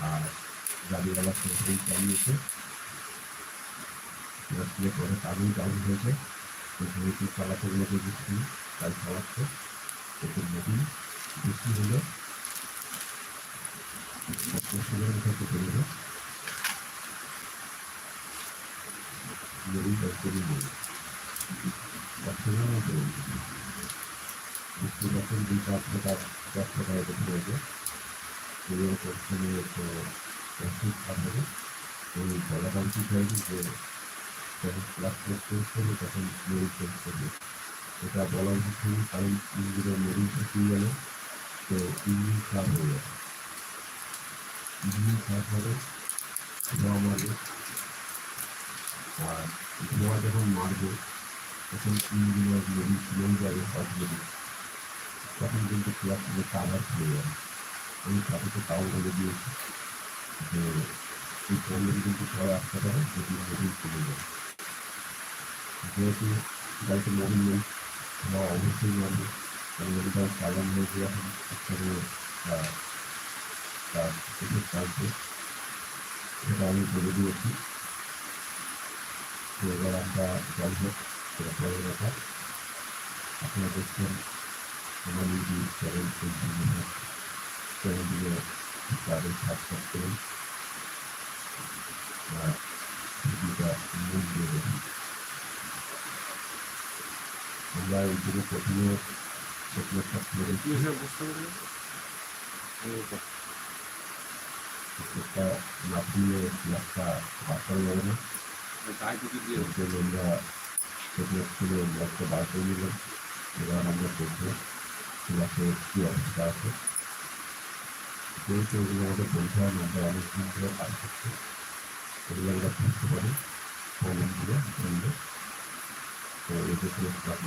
আর গাড়িওয়ালা সরকারি চালিয়েছে। রাস্তায় পরে কাজই কাজ হয়েছে। তো চালাতে গেলে বৃষ্টি, তাই চালাচ্ছে। এতে নদী, বৃষ্টি হলে। নদী যখন দুই চার টাকা দশ টাকা এতে পড়বে এটা বলা উচিত হয়নি কারণ ইঞ্জিনের মেরি শুকিয়ে গেলে তো ইঞ্জিন খারাপ হয়ে যাবে ইঞ্জিন খারাপ হবে ধোঁয়া মারবে আর ধোঁয়া যখন মারবে তখন ইঞ্জিনের মেরি চলেও যাবে অটোমেটিক তখন কিন্তু ক্লাস থেকে কাভার খুলে যাবে আমি তাদেরকে তাও বলে দিয়েছি যে এই ফোনগুলি কিন্তু সবাই আসতে পারে, যদি মোবিল চলে যায়। যেহেতু গাড়িতে মোবিল নেই তারা অবশ্যই মানবে কারণ যদি তার চালান হয়ে গিয়ে এখন একসাথে তার এসে থাকবে সেটা আমি বলে দিয়েছি। তো এবার আমরা যাই হোক সেটা পরে কথা আপনারা দেখছেন আমার ইউটিউব চ্যানেল ফেসবুক চ্যানেলগুলো তাদের সাবস্ক্রাইব করুন মন দিয়ে আমরা এই দিনে প্রথমে প্রথমে সবথেকে একটা লাফিয়ে একটা বাঁচানো যাবে না এর জন্য আমরা প্রথমে খুলে ব্লগটা বার করে নিলাম। এবার আমরা দেখব কী অবস্থা আছে। যেহেতু এগুলো আমাদের বলতে হয় না আমরা অনেক দিন ধরে কাজ করছি এগুলো আমরা বুঝতে পারি প্রবলেমগুলো বললে তো এতে কোনো আপনার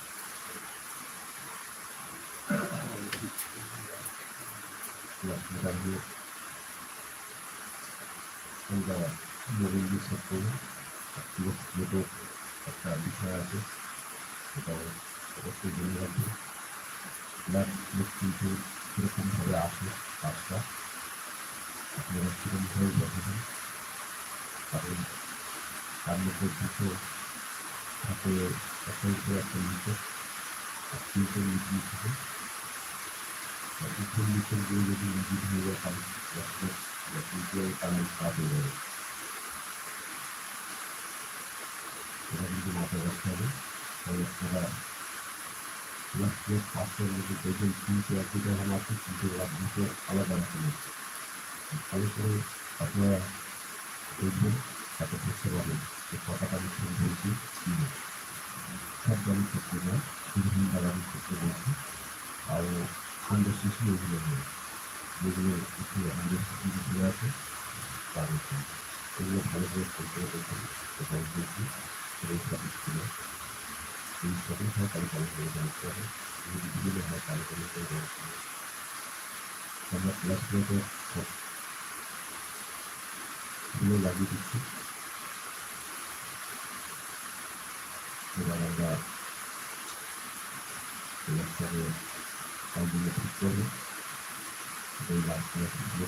ক্লাসটা দিয়ে আমরা সেট করব যেহেতু একটা বিষয় আছে সেটাও অবশ্যই জেনে রাখব ক্লাস কিন্তু সেরকমভাবে আসে কাজটা আপনারা সেরকমভাবে দেখাবেন কারণ তার মধ্যে দুটো থাকে একটা উপরে একটা নিচে তিনটে নিচে প্রথম দিকের দিয়ে যদি ইঞ্জিন হয়ে যায় তাহলে কিন্তু মাথায় রাখতে হবে তাহলে আপনারা প্লাস প্লাস পাঁচটার আলাদা আছে ভালো করে আপনারা দেখবেন তাতে বুঝতে পারবেন যে কটা গাড়ি ফোন বলছি কি সব গাড়ির ক্ষেত্রে না ক্ষেত্রে বলছি আর সিসি এগুলো নেই যেগুলো একটু আছে জন্য। এগুলো ভালো করে করতে দেখি ছিল এই সকল হয় তাহলে ভালো করে জানতে হবে হয় করে জানতে হবে আমরা প্লেটে সব লাগিয়ে দিচ্ছি এবার আমরা প্লাসটাকে কন্টিনিউ ঠিক করব এই লাইট প্লাস দিলে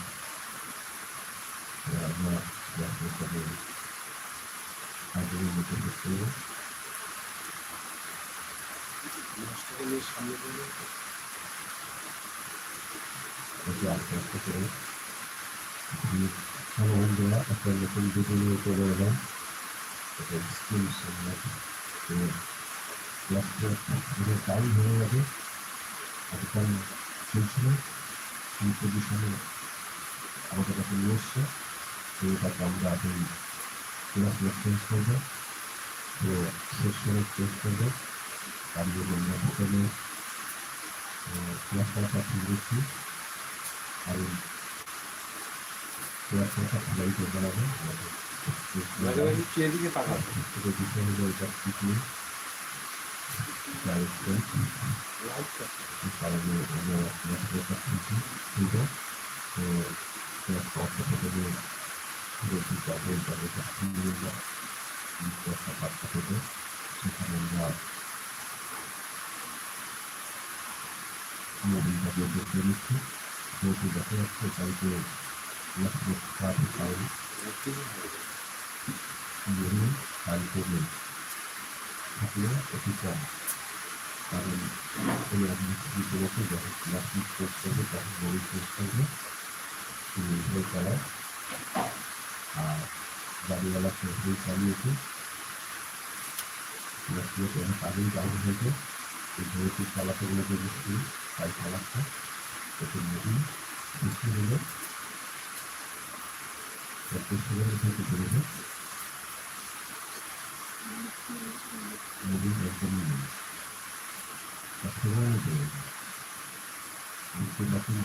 এবার আমরা প্লেটটাকে কন্টিনিউ মতো ঠিক করব এটি আস্তে আস্তে করে হ্যালো বন্ধুরা নতুন ভিডিও নিয়ে চলে এলাম হয়ে যাবে এতক্ষণ চলছিল সেই পজিশনে আমাদের কাছে নিয়ে এসছে তো এটাকে আমরা এখন ক্লাস চেঞ্জ করব তো শেষ করে চেঞ্জ করব তার জন্য আমরা প্রথমে ক্লাসটা ঠিক দিচ্ছি আর ক্লাসটা ভালোই করতে হবে মাঝে মাঝে একটু তাকাবে এটা বিষয় হলো এটা ঠিক নেই কারণে আমরা ক্লাসটা খুঁজছি ঠিক তো অর্থ থেকে বলছি তাদের তাদের কাছে ক্লাসটা থেকে সেখানে আমরা মোবিলটাকে দেখে নিচ্ছি যেহেতু দেখা যাচ্ছে কালকে ক্লাস খারাপ কারণ কালকে থাকলে অতি কম কারণ এই আপনি কি করেছে যখন মিস শেষ করবে তখন বই শেষ করবে নির্ভর করা আর গাড়িওয়ালা সহজেই চালিয়েছে মিস অনেক আগেই চালু হয়েছে এই যেহেতু চালাতে গেলে যে মুশকিল তাই চালাচ্ছে এতে নতুন বৃষ্টি হলে একটু সেখানে থেকে নেই যে তখন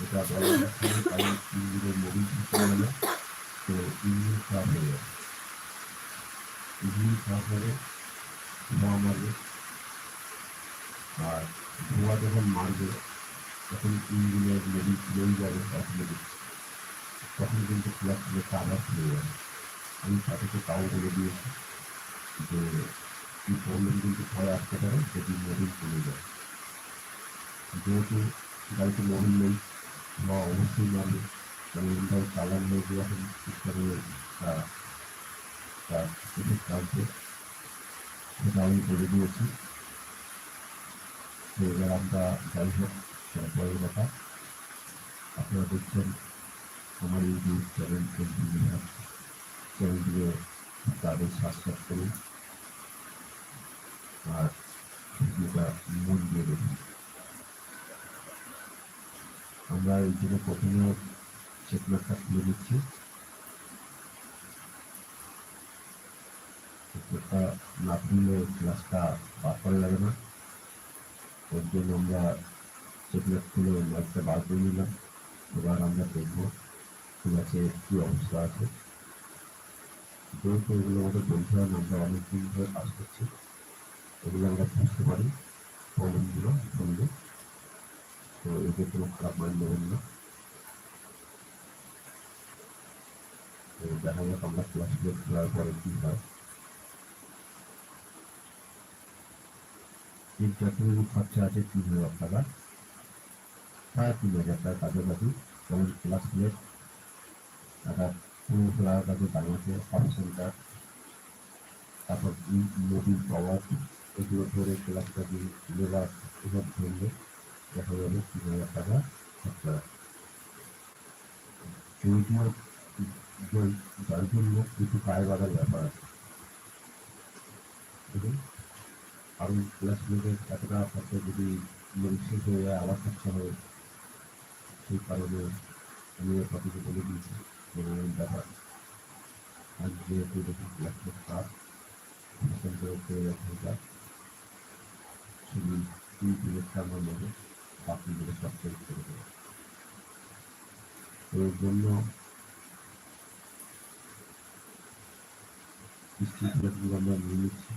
এটা বলা কারণ তো ইঞ্জিন খারাপ হয়ে যাবে ইঞ্জিন খারাপ হলে ধোঁয়া আর ধোঁয়া যখন মারবে তখন ইঞ্জিনের মোবিল খুলেই যাবে অটোমেটিক তখন কিন্তু ক্লাস প্লেটটা আবার খুলে যাবে আমি তাদেরকে তাও বলে দিয়েছি যে, কি প্রবলেম কিন্তু ভয় আসতে পারে যদি মোবিল খুলে যায়। যেহেতু গাড়িতে মোবিল নেই বা অবশ্যই মারবে। কারণ ইন্টার চালানো যে এখন সিস্টেমে তার এফেক্ট আসবে সেটা আমি বলে দিয়েছি। তো এবার আমরা যাই হোক। সেটা পরের কথা। আপনারা দেখছেন আমার ইউটিউব চ্যানেল কন্টিনিউ চ্যানেলটিকে তাদের সাবস্ক্রাইব করুন। আর ভিডিওটা মন দিয়ে দেখুন। আমরা এই জন্য প্রথমে চেকমেটটা খুলে দিচ্ছি চেকমেটটা না খুললে ক্লাসটা বার করা যাবে না। ওর জন্য আমরা খুলে লাইটটা বার করে নিলাম। এবার আমরা দেখব ঠিক আছে কী অবস্থা আছে। যেহেতু এগুলো আমাদের বলতে হয় আমরা অনেক দিন ধরে কাজ করছি, এগুলো আমরা বুঝতে পারি। প্রবলেমগুলো শুনলে তো এতে কোনো খারাপ মাইন্ড নেবেন না। তো দেখা যাক আমরা ক্লাস প্লেট খোলার পরে কী হয়। তিন চাকরির খরচা আছে হাজার টাকা। প্রায় তিন হাজার টাকা কাছাকাছি যেমন ক্লাস প্লেট একটা পুরো ফেলার কাছে সেন্টার তারপর নদীর এগুলো ধরে ক্লাসটা দিয়ে লেবার ধরলে দেখা যাবে তিন হাজার টাকা খরচা সেইটিও যে- যার জন্য কিছু গায়ে বাঁধার ব্যাপার আছে। দেখুন কারণ ক্লাসমেটের এত টাকা খরচা যদি শেষ হয়ে যায়, আবার খরচা হবে সেই কারণে আমি এর কথাটি বলে দিয়েছি। এরকম ব্যাপার আর যেহেতু দেখুন ক্লাসমেট কাজ সেন্টারে পেয়ে যাচ্ছে যা শুধু তিন থেকে চার নম্বরে বাকিগুলো সব করে এর জন্য আমরা নিয়ে নিচ্ছি।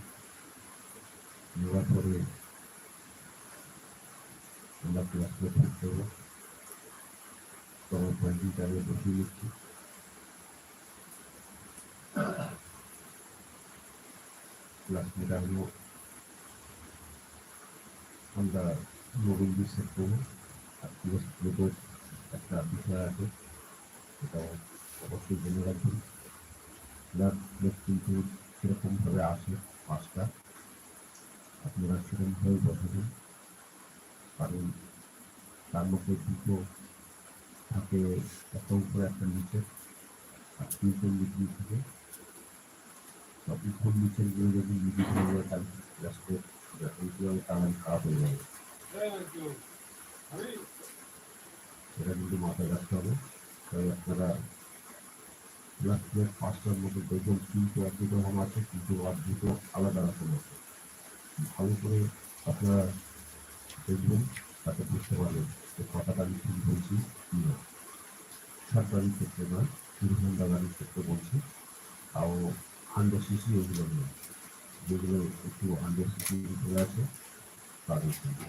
নেওয়ার পরে আমরা ক্লাস প্লেট করতে হবে তখন পয়েন্টিংটা আমি বসিয়ে নিচ্ছি ক্লাস প্লেট হলো আমরা মোবাইল দিয়ে সেট করব। আর ক্লাস প্লেটের একটা বিষয় আছে, সেটা অবশ্যই জেনে রাখবেন। ক্লাস প্লেট কিন্তু সেরকমভাবে আসে পাঁচটা। আপনারা সেরকমভাবে বসাবেন। কারণ তার মধ্যে দুটো থাকে একটা উপরে একটা নিচে তিনটে মিডিল থাকে? তো উপর নিচেরগুলো যদি মিডিল হয়ে যায়, তাহলে লাস্টে এইগুলো তাহলে খারাপ হয়ে যাবে। সেটা কিন্তু মাথায় রাখতে হবে। তাই আপনারা প্লেট পাঁচটার মধ্যে দেখবেন তিনটে এক দুটো রকম আছে, কিন্তু আর দুটো আলাদা রকম আছে। ভালো করে আপনারা দেখবেন, তাতে বুঝতে পারবেন। কথাটা আমি ঠিক বলছি কি না সরকারি ক্ষেত্রে হোন্ডা গাড়ির ক্ষেত্রে বলছি। তাও হান্ড্রেড সিসি এগুলো নয় যেগুলো একটু হান্ড্রেড সিসি উপরে আছে তাদের জন্য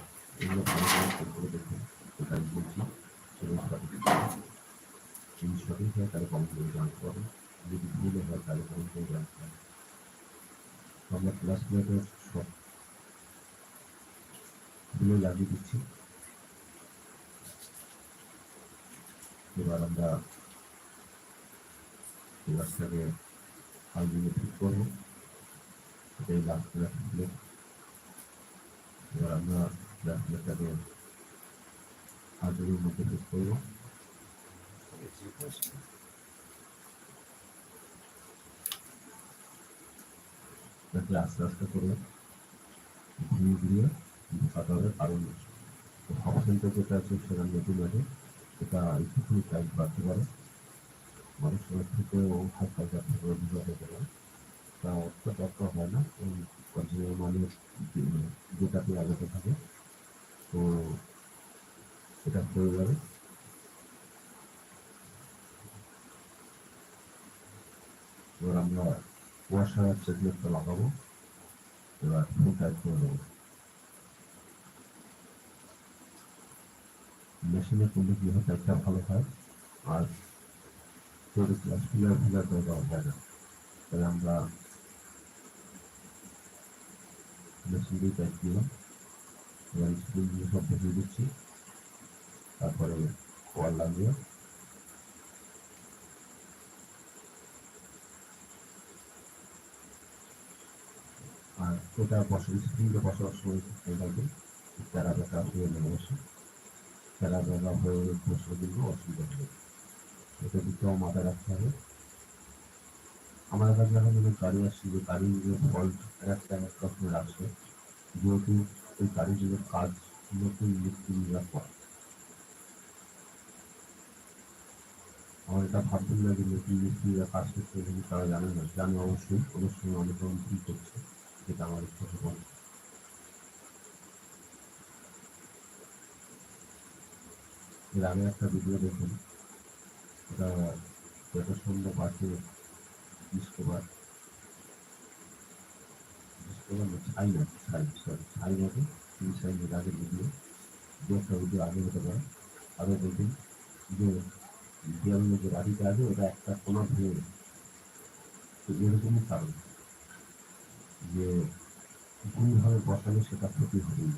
এগুলো ভালো করে দেখুন এটা আমি বলছি। সেগুলো সঠিক যদি সঠিক হয় তাহলে কম করে জানতে পারবেন যদি ভুল হয় তাহলে কম করে জানতে পারবেন আমরা ক্লাস প্লেটের সবগুলো লাগিয়ে দিচ্ছি। এবার আমরা ঠিক করব এবার আমরা মধ্যে ঠিক করব আস্তে আস্তে করে ঘুরিয়ে ঘুরিয়ে ঢোকাতে হবে কারণ অপশনটা যেটা আছে সেটা নতুন আছে এটা একটুখানি টাইট বাড়তে পারে মানুষ সময় থেকে ও হালকা হালকা থেকে ঢুকাতে পারে তা দরকার হয় না ওই কন্টিনিউ মানে যেটাতে আলোতে থাকে। তো এটা হয়ে যাবে এবার আমরা ওয়াশার চেকলেটটা লাগাবো। এবার ফুল টাইট করে দেবো মেশিনে করলে কি হয় টাইটটা ভালো হয়? আর তোর ক্লাস ফিলার ফিলার দরকার হয় না তাহলে আমরা মেশিন দিয়ে টাইট দিলাম। এবার স্কুল দিয়ে সব বসিয়ে দিচ্ছি। তারপরে ওয়াল লাগিয়ে আর ওটা বসে স্ক্রিনটা বসার সময় রাখবেন প্যারা ব্যাকা হয়ে নেমে ব্যাকা হয়ে বসে কিন্তু অসুবিধা হবে এটা দিকটাও মাথায় রাখতে হবে আমার কাছে এখন যদি গাড়ি আসছে যে গাড়ির যে ফল্ট একটা একটা করে রাখছে যেহেতু ওই গাড়ির যে কাজ নতুন মিস্ত্রিরা করে আমার এটা ভাববেন না যে নতুন মিস্ত্রিরা কাজ করতে কিন্তু তারা জানে না জানে অবশ্যই। কোনো সময় অনেক রকম ভুল করছে যেটা আমার চোখে এর আগে একটা ভিডিও দেখুন ওটা যত সুন্দর পাশে ডিসকভার ডিসকভার ছাই না ছাই সরি ছাই নাকি তিন ছাই এর আগের ভিডিও দু একটা ভিডিও আগে হতে পারে। আরও দেখুন যে দেয়ালের যে বাড়িটা আছে ওটা একটা কোনা ভেঙে তো এরকমই কারণ যে ভুলভাবে বসালে সেটা ক্ষতি হবেই।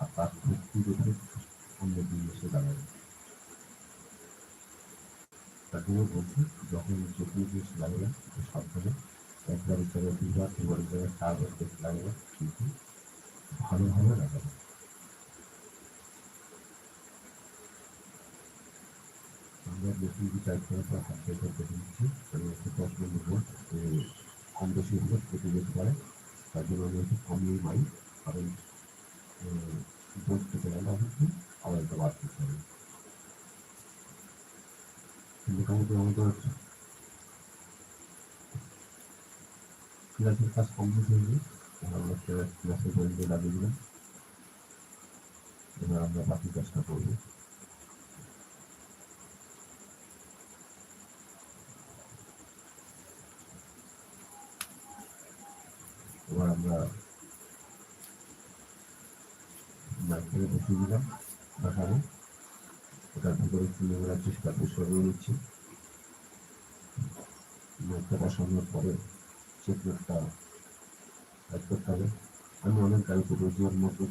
আর তার ক্ষতি দেখে অন্য এসে তার বলছি যখন সাবধানে একবারের ভালোভাবে লাগাবে আমরা বেশি কিছু হাত আমি একটু দশ মিনিট ভোট কম বেশি হলে কেটে যেতে পারে তার জন্য আমি একটু কমিয়ে মাই কারণ কেটে গেলে আমাকে একটা বাদ দিতে হবে। মোটামুটি আমাদের ক্লাসের কাজ কমপ্লিট হয়ে গেছে। আমরা ক্লাসের বইগুলো লাগিয়ে দিলাম। এবার আমরা বাকি কাজটা করব। এবার আমরা মাইকেলে বসিয়ে দিলাম। বসাবো ওটার ভিতরে চুলে ওরা চেষ্টা করে সরিয়ে নিচ্ছি। মাইকটা বসানোর পরে চেকমেটটা অ্যাড করতে হবে। আমি অনেক গাড়ি করব, যে মতো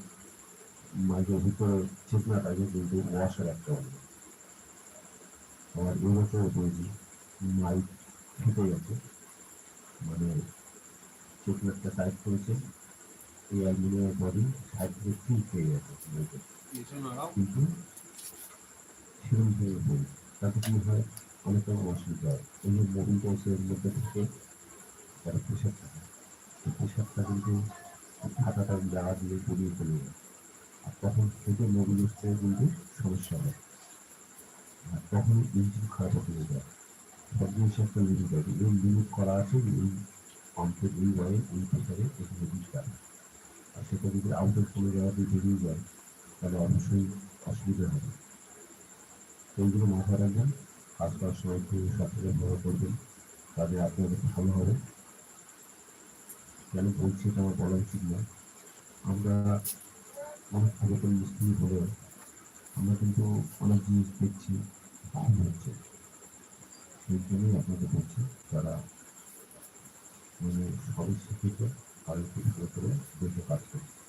মাইকের ভিতরে চেকমেট আছে, কিন্তু ওয়াশার একটা হবে। আবার এবছর বলছি মাইক ফেটে গেছে। মানে চেকমেটটা টাইট করেছে। এই অ্যালুমিনিয়ামের বডি সাইড থেকে ফিল হয়ে গেছে। কিন্তু সেরকম হয়ে বলি তাতে কি হয় অনেক রকম অসুবিধা হয় এই যে মোবিলটা এসে এর মধ্যে থেকে একটা প্রেশার থাকে সেই প্রেশারটা কিন্তু ফাটাটা জায়গা দিয়ে গড়িয়ে চলে যায় আর তখন থেকে মোবিল উঠতে কিন্তু সমস্যা হয় আর তখন ইঞ্জিন খারাপ হয়ে যায় সব জিনিস একটা লিমিট আছে এই লিমিট করা আছে এই পাম্পের এই ওয়ারে এই প্রেশারে এখানে বিষটা আর সেটা যদি আউটের কোনো জায়গা দিয়ে বেরিয়ে যায় তাহলে অবশ্যই অসুবিধা হবে। এইগুলো মাথায় রাখবেন কাজ করার সময় একটু সবথেকে বড় করবেন তাহলে আপনাদের ভালো হবে। কেন বলছি এটা আমার বলা উচিত না আমরা অনেক পুরাতন মিস্ত্রি হলেও আমরা কিন্তু অনেক জিনিস দেখছি ভুল হচ্ছে। সেই জন্যই আপনাকে বলছি, যারা মানে সবই শিক্ষিত তারা একটু ভালো করে দেখে কাজ করছে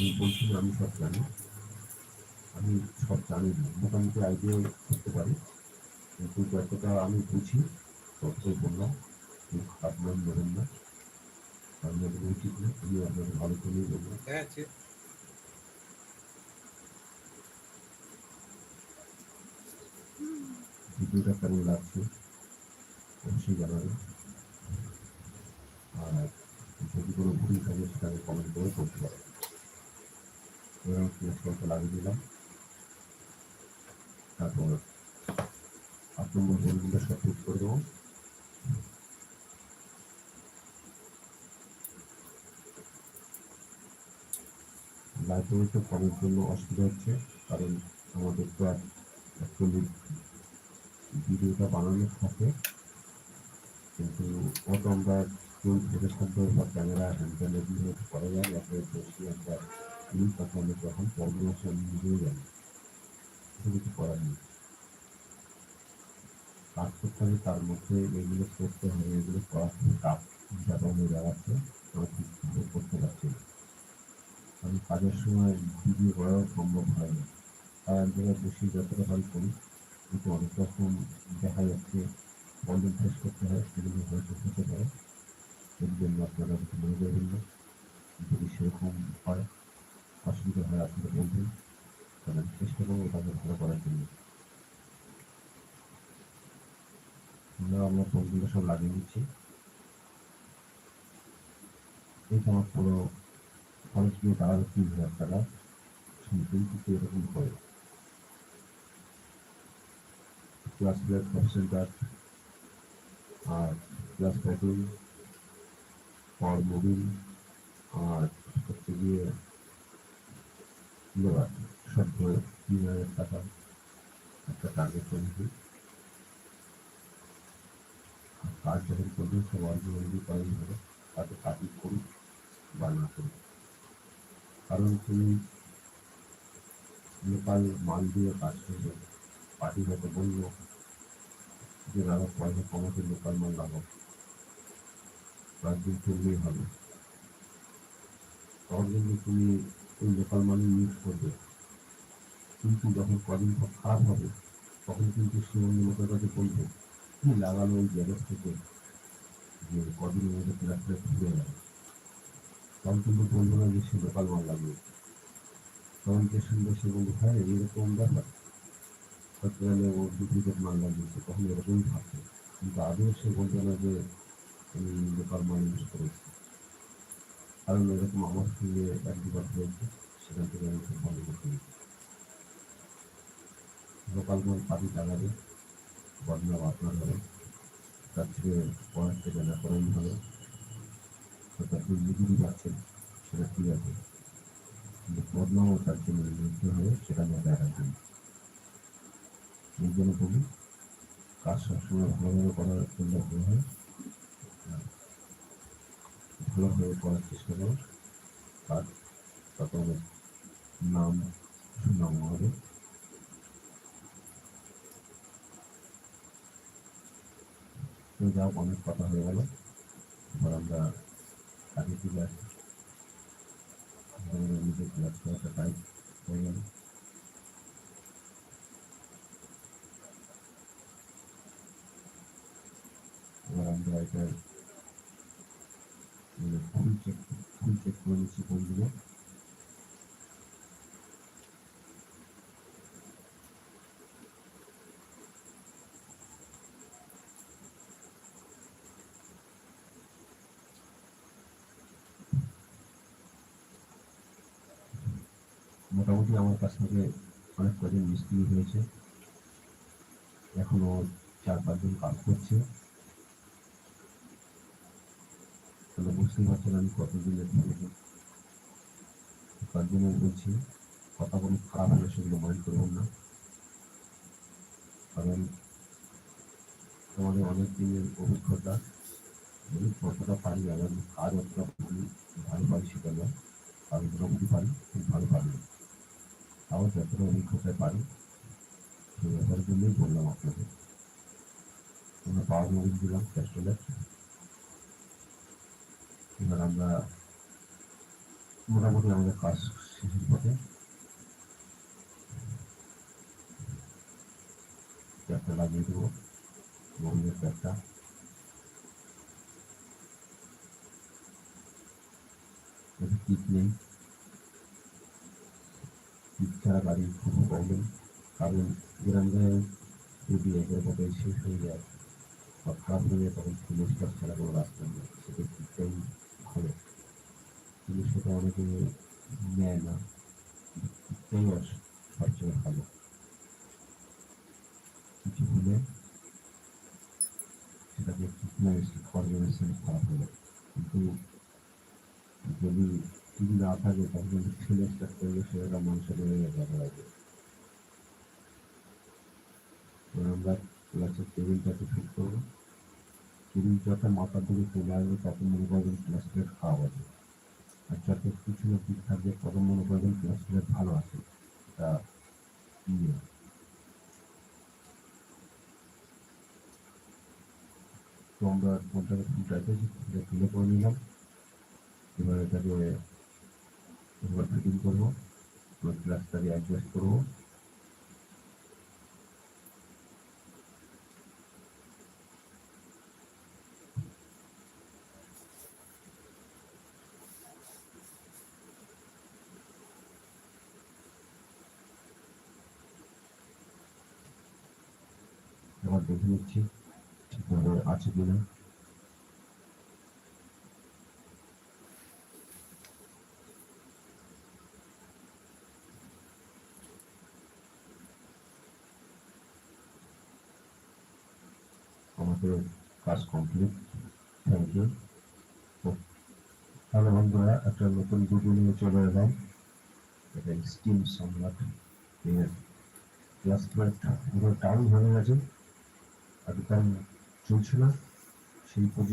আমি বলছি আমি সব জানি। আমি সব জানি না। মোটামুটি আইডিয়া করতে পারি। কিন্তু যতটা আমি বুঝি ততটাই বললাম নাম নেবেন না। আপনাদের উচিত না আমি আপনাদের ভালো করেই বলব। হ্যাঁ আছে। ভিডিওটা কেমন লাগছে অবশ্যই জানাবেন। আর যদি কোনো ভুল থাকে সেটাকে কমেন্ট করে করতে পারেন কমের জন্য অসুবিধা হচ্ছে, কারণ আমাদের তো আর ভিডিওটা বানানো থাকে। কিন্তু অত আমরা কেউ ধরে থাকবে বা ক্যামেরা হ্যান্ডেল এগুলো করা যায় আমরা নিই তখন আমরা যখন আসে আমি নিজেও জানি কিছু কিছু করার নেই কাজ করতে হবে তার মধ্যে এগুলো করতে হবে এগুলো করা খুব টাফ ব্যাপার হয়ে দাঁড়াচ্ছে আমরা ঠিকভাবে করতে পারছি না আমি কাজের সময় ভিডিও করাও সম্ভব হয় না তাই এক জায়গায় বসে যতটা পারি করি কিন্তু অনেক রকম দেখা যাচ্ছে ভলিউম ফেস করতে হয় সেগুলো হয়তো হতে পারে এর জন্য আপনারা মনে করবেন না যদি সেরকম হয় অসুবিধা হয় আসলে বলবেন আমি চেষ্টা করব ওটাকে ভালো করার জন্য। আমরা আমরা ফোনগুলো সব লাগিয়ে দিচ্ছি। এই আমার পুরো খরচ দিয়ে দাঁড়াবে তিন হাজার টাকা শুনতেই কিন্তু এরকম করে। ক্লাস প্লেট সব সেন্টার আর ক্লাস প্যাকিং মোবিল, আর হচ্ছে গিয়ে ধরে তিন হাজার টাকা একটা টার্গেট করেছি কাজ যখন করবে, সব অর্জনলি করাই হবে। তাতে কাজই করুক বা না করুক। কারণ তুমি লোকাল মাল দিয়ে কাজ করবে। পার্টি হয়তো বলল যে, দাদা, পয়সা কমাতে লোকাল মাল লাগাও দিন চললেই হবে। তার জন্য তুমি ওই লোকাল মালই ইউজ করবে। কিন্তু যখন কদিন পর খারাপ হবে, তখন কিন্তু সে অন্য লোকের কাছে বলবে, কি লাগালো ওই জেরক্স থেকে? যে কদিনের মধ্যে ক্লাসটা ফিরে গেল তখন কিন্তু বলব না যে সে লোকাল মাল লাগিয়েছে তখন যে শুনবে, সে বলবে হ্যাঁ এরকম ব্যাপার। হয়তো গেলে ও ডুপ্লিকেট মাল লাগিয়েছে তখন এরকমই থাকবে কিন্তু আদৌ সে বলবে না যে, আমি লোকাল মাল ইউজ করেছি। কারণ এরকম আমার সঙ্গে এক দুবার হয়েছে, সেখান থেকে আমি খুব ভালো করতে লোকাল মাল পাতি লাগাবে, বদনাম আপনার হবে, তার থেকে পড়ার থেকে না করাই ভালো, হয়তো আপনি নিজেরই পাচ্ছেন সেটা ঠিক আছে। কিন্তু বদনামও তার জন্য নিতে হবে, সেটা মাথায় রাখবেন এই জন্য বলি, কাজ সবসময় ভালোভাবে করার জন্য ভালো হয় ভালোভাবে পড়ার চেষ্টা করো। তত অনেক নাম সুনাম হবে। যাও, অনেক কথা হয়ে গেল। এবার আমরা কাজে ফিরে আসি। নিজের ক্লাস করাটা টাইম হয়ে গেল। এবার আমরা এটা চেক ফুল চেক করে নিচ্ছি কোনগুলো মোটামুটি আমার কাছ থেকে অনেক কজন মিস্ত্রি হয়েছে। এখনও চার পাঁচজন কাজ করছে। তাহলে বুঝতেই পারছেন আমি কতদিনের থেকে তার জন্য বলছি, কথা কোনো খারাপ হলে সেগুলো মাইন্ড করবেন না। কারণ আমাদের অনেক দিনের অভিজ্ঞতা, আমি কতটা পারি আমার কাজ অতটা পারি, ভালো পারি সেটা নয়। আমি মোটামুটি পারি, খুব ভালো পারি। তাও যতটা অভিজ্ঞতায় পারি, সেই ব্যাপারের জন্যই বললাম আপনাকে। আমরা পাওয়ার মোবিল দিলাম ক্যাস্ট্রোলের এবার আমরা মোটামুটি আমাদের কাজ শেষের পথে ক্যাপটা লাগিয়ে দেবো মোবিলের এতে কিট নেই। কিট ছাড়া গাড়ি খুব প্রবলেম কারণ গ্রামে যদি একের পথে শেষ হয়ে যায় বা খারাপ হয়ে যায়, তখন ফুল ছাড়া কোনো রাস্তা নেই। সেটা কিটটাই ভালো সেটা অনেকে নেয় না। কিটটাই সবচেয়ে ভালো। কিছু হলে সেটাকে কর্মে খারাপ যায়। কিন্তু যদি টিভি না থাকে তখন কিন্তু ছেলে স্টার্ট করলে সেটা মানুষের হয়ে যাবে লাগে আমরা ক্লাসের টেবিলটাকে ফিট করব। টেবিল যত মাথার দিকে চলে আসবে, তত মনে করবেন প্লেট খাওয়া হবে আর যত পিছনে দিক থাকবে তত মনে করবেন প্লেট ভালো আছে। এটা ইয়ে। তো আমরা ফোনটাকে ফুটাইতে তুলে করে নিলাম। এবার এটাকে এবার ফিটিং করব। এবার গ্লাসটাকে অ্যাডজাস্ট করব। দেখে নিচ্ছি। ঠিকভাবে আছে কিনা আমাদের কাজ কমপ্লিট থ্যাংক ইউ তাহলে বন্ধুরা, একটা নতুন ভিডিও নিয়ে চলে এলাম। এটা স্টিম এর ক্লাস পুরো টাউন হয়ে গেছে। আর চলছে না। সেই পজিশন